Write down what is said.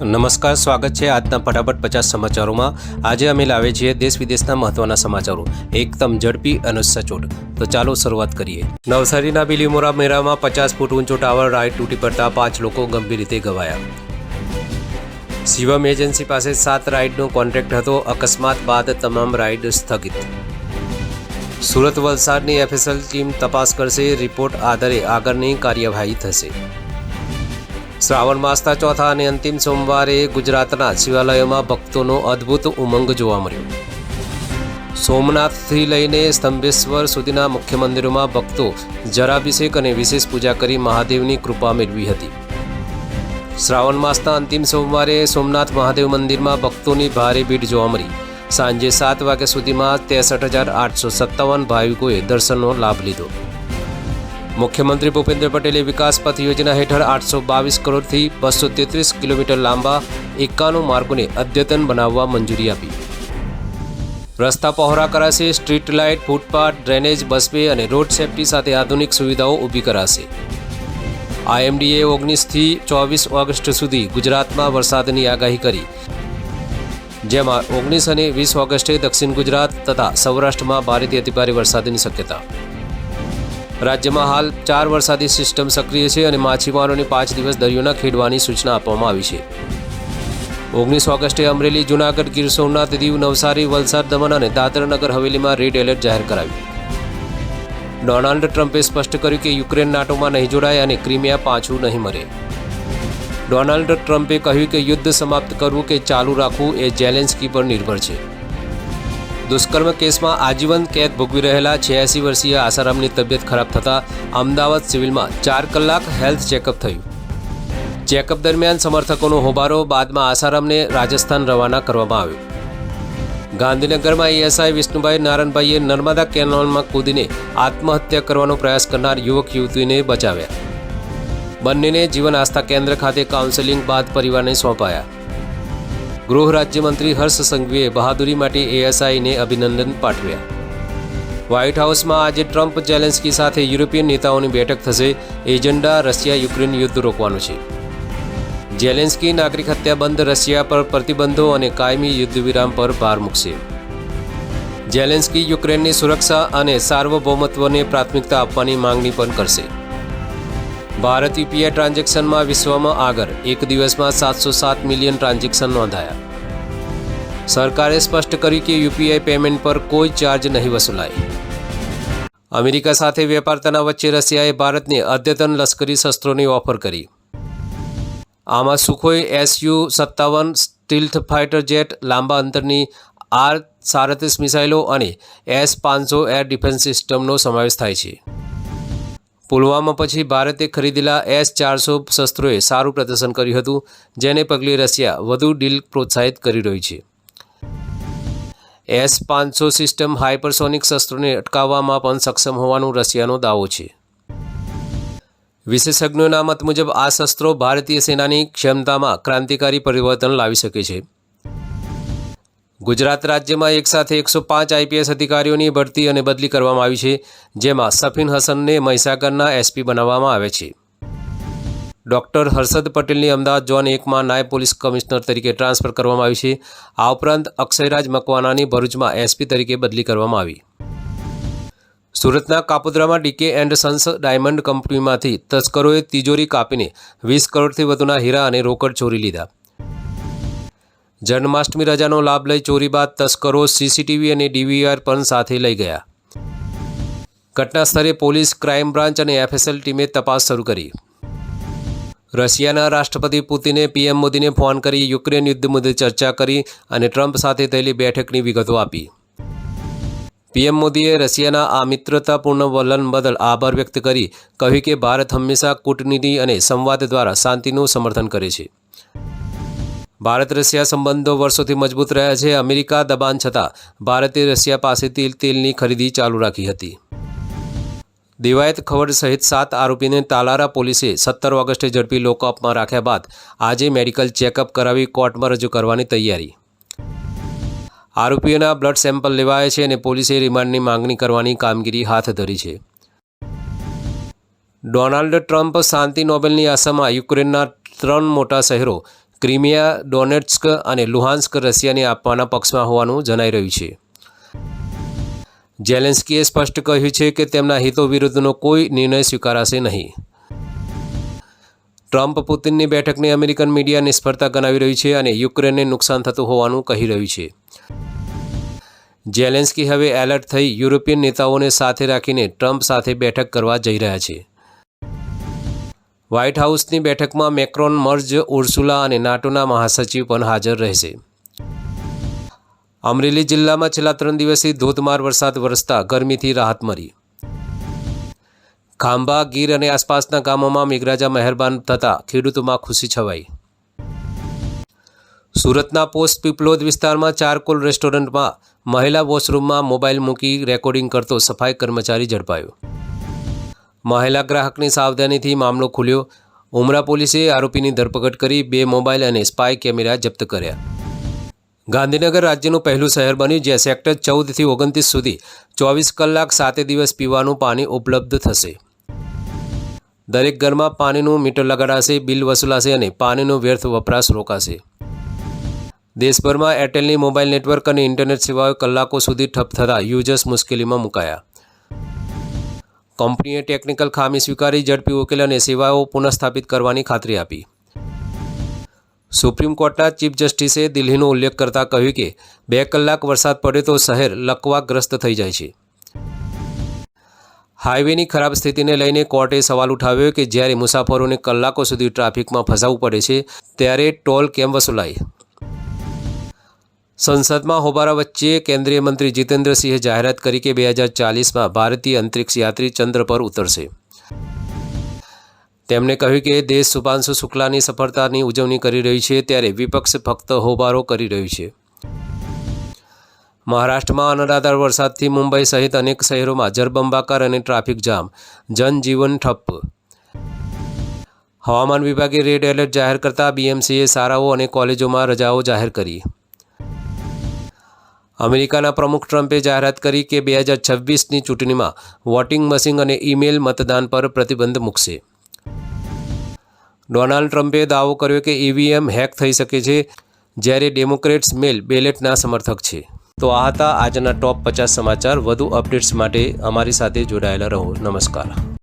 નમસ્કાર, સ્વાગત છે આજના ફટાફટ પચાસ સમાચારોમાં. આજે અમે લાવીએ છીએ દેશ વિદેશના મહત્વના સમાચારો. એકદમ ઝડપી અને સચોટ. તો ચાલો શરૂઆત કરીએ. નવસારીના બિલીમોરા મેળામાં પચાસ ફૂટ ઊંચો ટાવર રાઈટ તૂટી પડતા પાંચ લોકો ગંભીર રીતે ઘવાયા. શિવમ એજન્સી પાસે સાત રાઈડનો કોન્ટ્રાક્ટ હતો. અકસ્માત બાદ તમામ રાઈડ સ્થગિત. સુરત વલસાડની એફએસએલ ટીમ તપાસ કરશે. રિપોર્ટ આધારે આગળની કાર્યવાહી થશે. શ્રાવણ માસના ચોથા અને અંતિમ સોમવારે ગુજરાતના શિવાલયોમાં ભક્તોનો અદ્ભુત ઉમંગ જોવા મળ્યો. સોમનાથથી લઈને સ્તંભેશ્વર સુધીના મુખ્ય મંદિરોમાં ભક્તો જરાભિષેક અને વિશેષ પૂજા કરી મહાદેવની કૃપા મેળવી હતી. શ્રાવણ માસના અંતિમ સોમવારે સોમનાથ મહાદેવ મંદિરમાં ભક્તોની ભારે ભીડ જોવા મળી. સાંજે સાત વાગ્યા સુધીમાં ત્રેસઠ હજાર આઠસો સત્તાવન ભાવિકોએ દર્શનનો લાભ લીધો. મુખ્યમંત્રી ભૂપેન્દ્ર પટેલે વિકાસ પથ યોજના હેઠળ આઠસો બાવીસ કરોડથી બસો તેત્રીસ કિલોમીટર લાંબા એકાણું માર્ગોને અદ્યતન બનાવવા મંજૂરી આપી. રસ્તા પહોળા કરાશે, street light, footpath, drainage, busway અને રોડ સેફટી સાથે આધુનિક સુવિધાઓ ઊભી કરાશે. આઈએમડીએ ઓગણીસથી ચોવીસ ઓગસ્ટ સુધી ગુજરાતમાં વરસાદની આગાહી કરી. જેમાં ઓગણીસ અને વીસ ઓગસ્ટે દક્ષિણ ગુજરાત તથા સૌરાષ્ટ્રમાં ભારેથી અતિભારે વરસાદની શક્યતા. રાજ્યમાં હાલ ચાર વરસાદી સિસ્ટમ સક્રિય છે અને માછીમારોને પાંચ દિવસ દરિયો ન ખેડવાની સૂચના આપવામાં આવી છે. ઓગણીસ ઓગસ્ટે અમરેલી, જૂનાગઢ, ગીર સોમનાથ, દીવ, નવસારી, વલસાડ, દમણ અને દાદરાનગર હવેલીમાં રેડ એલર્ટ જાહેર કરાવ્યું ડોનાલ્ડ ટ્રમ્પે સ્પષ્ટ કર્યું કે યુક્રેન નાટોમાં નહીં જોડાય અને ક્રિમિયા પાછું નહીં મરે. ડોનાલ્ડ ટ્રમ્પે કહ્યું કે યુદ્ધ સમાપ્ત કરવું કે ચાલુ રાખવું એ જેલેન્સ્કી પર નિર્ભર છે. દુષ્કર્મ કેસમાં આજીવન કેદ ભોગવી રહેલા છ્યાસી વર્ષીય આસારામની તબિયત ખરાબ થતાં અમદાવાદ સિવિલમાં ચાર કલાક હેલ્થ ચેકઅપ થયું. ચેકઅપ દરમિયાન સમર્થકોનો હોબારો બાદમાં આસારામને રાજસ્થાન રવાના કરવામાં આવ્યો. ગાંધીનગરમાં એએસઆઈ વિષ્ણુભાઈ નારાયણભાઈએ નર્મદા કેનાલમાં કૂદીને આત્મહત્યા કરવાનો પ્રયાસ કરનાર યુવક યુવતીને બચાવ્યા. બંનેને જીવન આસ્થા કેન્દ્ર ખાતે કાઉન્સેલિંગ બાદ પરિવારને સોંપાયા. ગૃહ રાજ્યમંત્રી હર્ષ સંઘવીએ બહાદુરી માટે એએસઆઈને અભિનંદન પાઠવ્યા. વ્હાઇટ હાઉસમાં આજે ટ્રમ્પ જેલેન્સ્કી સાથે યુરોપિયન નેતાઓની બેઠક થશે. એજન્ડા રશિયા યુક્રેન યુદ્ધ રોકવાનું છે. જેલેન્સ્કી નાગરિક હત્યા બંધ રશિયા પર પ્રતિબંધો અને કાયમી યુદ્ધ વિરામ પર ભાર મૂકશે. જેલેન્સ્કી યુક્રેનની સુરક્ષા અને સાર્વભૌમત્વને પ્રાથમિકતા આપવાની માંગણી પણ કરશે. ભારત યુપીઆઈ ટ્રાન્ઝેક્શનમાં વિશ્વમાં આગળ. એક દિવસમાં સાતસો સાત મિલિયન ટ્રાન્ઝેક્શન નોંધાયા. સરકારે સ્પષ્ટ કર્યું કે યુપીઆઈ પેમેન્ટ પર કોઈ ચાર્જ નહીં વસૂલાય. અમેરિકા સાથે વેપાર તના વચ્ચે રશિયાએ ભારતને અદ્યતન લશ્કરી શસ્ત્રોની ઓફર કરી. આમાં સુખોઈ એસયુ સત્તાવન સ્ટીલ્થ ફાઇટર જેટ, લાંબા અંતરની આર સાડત્રીસ મિસાઇલો અને એસ પાંચસો એર ડિફેન્સ સિસ્ટમનો સમાવેશ થાય છે. પુલવામા પછી ભારતે ખરીદેલા એસ ચારસો શસ્ત્રોએ સારું પ્રદર્શન કર્યું હતું, જેને પગલે રશિયા વધુ ડીલ પ્રોત્સાહિત કરી રહી છે. એસ પાંચસો સિસ્ટમ હાઇપરસોનિક શસ્ત્રોને અટકાવવામાં પણ સક્ષમ હોવાનો રશિયાનો દાવો છે. વિશેષજ્ઞોના મત મુજબ આ શસ્ત્રો ભારતીય સેનાની ક્ષમતામાં ક્રાંતિકારી પરિવર્તન લાવી શકે છે. ગુજરાત રાજ્યમાં એકસાથે એકસો પાંચ આઈપીએસ અધિકારીઓની ભરતી અને બદલી કરવામાં આવી છે, જેમાં સફીન હસનને મહીસાગરના એસપી બનાવવામાં આવે છે. ડૉક્ટર હર્ષદ પટેલની અમદાવાદ ઝોન એકમાં નાયબ પોલીસ કમિશનર તરીકે ટ્રાન્સફર કરવામાં આવી છે. આ ઉપરાંત અક્ષયરાજ મકવાનાની ભરૂચમાં એસપી તરીકે બદલી કરવામાં આવી. સુરતના કાપોદ્રામાં ડીકે એન્ડ સન્સ ડાયમંડ કંપનીમાંથી તસ્કરોએ તિજોરી કાપીને વીસ કરોડથી વધુના હીરા અને રોકડ ચોરી લીધા. જન્માષ્ટમી રજાનો લાભ લઈ ચોરી બાદ તસ્કરો સીસીટીવી અને ડીવીઆર પણ સાથે લઈ ગયા. ઘટનાસ્થળે પોલીસ ક્રાઇમ બ્રાન્ચ અને એફએસએલ ટીમે તપાસ શરૂ કરી. રશિયાના રાષ્ટ્રપતિ પુતિને પીએમ મોદીને ફોન કરી યુક્રેન યુદ્ધ મુદ્દે ચર્ચા કરી અને ટ્રમ્પ સાથે થયેલી બેઠકની વિગતો આપી. પીએમ મોદીએ રશિયાના આ મિત્રતાપૂર્ણ વલણ બદલ આભાર વ્યક્ત કરી કહ્યું કે ભારત હંમેશા કૂટનીતિ અને સંવાદ દ્વારા શાંતિનું સમર્થન કરે છે. ભારત રશિયા સંબંધો વર્ષોથી મજબૂત રહ્યા છે. અમેરિકા દબાણ છતાં ભારતે રશિયા પાસેથી તેલની ખરીદી ચાલુ રાખી હતી. દિવાયત ખવડ સહિત સાત આરોપીને તાલારા પોલીસે સત્તર ઓગસ્ટે ઝડપી લોકઅપમાં રાખ્યા બાદ આજે મેડિકલ ચેકઅપ કરાવી કોર્ટમાં રજૂ કરવાની તૈયારી. આરોપીઓના બ્લડ સેમ્પલ લેવાયા છે અને પોલીસે રિમાન્ડની માંગણી કરવાની કામગીરી હાથ ધરી છે. ડોનાલ્ડ ટ્રમ્પ શાંતિ નોબેલની આશામાં યુક્રેનના ત્રણ મોટા શહેરો ક્રિમિયા, ડોનેટ્સ્ક અને લુહાન્સ્ક રશિયાને આપવાના પક્ષમાં હોવાનું જણાઈ રહ્યું છે. જેલેન્સ્કીએ સ્પષ્ટ કહ્યું છે કે તેમના હિતો વિરુદ્ધનો કોઈ નિર્ણય સ્વીકારાશે નહીં. ટ્રમ્પ પુતિનની બેઠકને અમેરિકન મીડિયા નિષ્ફળતા ગણાવી રહ્યું છે અને યુક્રેનને નુકસાન થતું હોવાનું કહી રહ્યું છે. જેલેન્સ્કી હવે એલર્ટ થઈ યુરોપિયન નેતાઓને સાથે રાખીને ટ્રમ્પ સાથે બેઠક કરવા જઈ રહ્યા છે. વ્હાઇટ હાઉસની બેઠકમાં મેક્રોન મર્જ ઉર્સુલા અને નાટોના મહાસચિવ પણ હાજર રહેશે. અમરેલી જિલ્લામાં છેલ્લા ત્રણ દિવસથી ધોધમાર વરસાદ વરસતા ગરમીથી રાહત મળી. ખાંભા, ગીર અને આસપાસના ગામોમાં મેઘરાજા મહેરબાન થતાં ખેડૂતોમાં ખુશી છવાઈ. સુરતના પોસ્ટ પીપલોદ વિસ્તારમાં ચારકોલ રેસ્ટોરન્ટમાં મહિલા વોશરૂમમાં મોબાઈલ મૂકી રેકોર્ડિંગ કરતો સફાઈ કર્મચારી ઝડપાયો. મહિલા ગ્રાહકની સાવધાનીથી મામલો ખુલ્યો. ઉમરા પોલીસે આરોપીની ધરપકડ કરી બે મોબાઈલ અને સ્પાય કેમેરા જપ્ત કર્યા. ગાંધીનગર રાજ્યનું પહેલું શહેર બન્યું, જ્યાં સેક્ટર ચૌદથી ઓગણત્રીસ સુધી ચોવીસ કલાક સાતે દિવસ પીવાનું પાણી ઉપલબ્ધ થશે. દરેક ઘરમાં પાણીનું મીટર લગાડાશે, બિલ વસૂલાશે અને પાણીનો વ્યર્થ વપરાશ રોકાશે. દેશભરમાં એરટેલની મોબાઈલ નેટવર્ક અને ઇન્ટરનેટ સેવાઓ કલાકો સુધી ઠપ થતાં યુઝર્સ મુશ્કેલીમાં મુકાયા. કંપનીએ ટેકનિકલ ખામી સ્વીકારી, ઝડપી ઉકેલ અને સેવાઓ પુનઃસ્થાપિત કરવાની ખાતરી આપી. સુપ્રીમ કોર્ટના ચીફ જસ્ટિસે દિલ્હીનો ઉલ્લેખ કરતા કહ્યું કે, બે કલાક વરસાદ પડે તો શહેર લકવાગ્રસ્ત થઈ જાય છે. હાઈવેની ખરાબ સ્થિતિને લઈને કોર્ટે સવાલ ઉઠાવ્યો કે જ્યારે મુસાફરોને કલાકો સુધી ટ્રાફિકમાં ફસાવવું પડે છે, ત્યારે ટોલ કેમ વસૂલાય? સંસદમાં હોબારા વચ્ચે કેન્દ્રીય મંત્રી જીતેન્દ્રસિંહે જાહેરાત કરી કે બે હજાર ચાલીસમાં ભારતીય અંતરિક્ષ યાત્રી ચંદ્ર પર ઉતરશે. તેમણે કહ્યું કે દેશ સુભાંશુ શુક્લાની સફળતાની ઉજવણી કરી રહી છે ત્યારે વિપક્ષ ફક્ત હોબારો કરી રહ્યું છે. મહારાષ્ટ્રમાં અનરાધાર વરસાદથી મુંબઈ સહિત અનેક શહેરોમાં જરબંબાકાર અને ટ્રાફિક જામ, જનજીવન ઠપ્પ. હવામાન વિભાગે રેડ એલર્ટ જાહેર કરતા બીએમસીએ શાળાઓ અને કોલેજોમાં રજાઓ જાહેર કરી. અમેરિકાના પ્રમુખ ટ્રમ્પે જાહેરાત કરી કે બે હજાર છવ્વીસની ચૂંટણીમાં વોટિંગ મશીન અને ઈમેલ મતદાન પર પ્રતિબંધ મૂકશે. ડોનાલ્ડ ટ્રમ્પે દાવો કર્યો કે ઈવીએમ હેક થઈ શકે છે જ્યારે ડેમોક્રેટ્સ મેલ બેલેટના સમર્થક છે. તો આ હતા આજના ટોપ પચાસ સમાચાર. વધુ અપડેટ્સ માટે અમારી સાથે જોડાયેલા રહો. નમસ્કાર.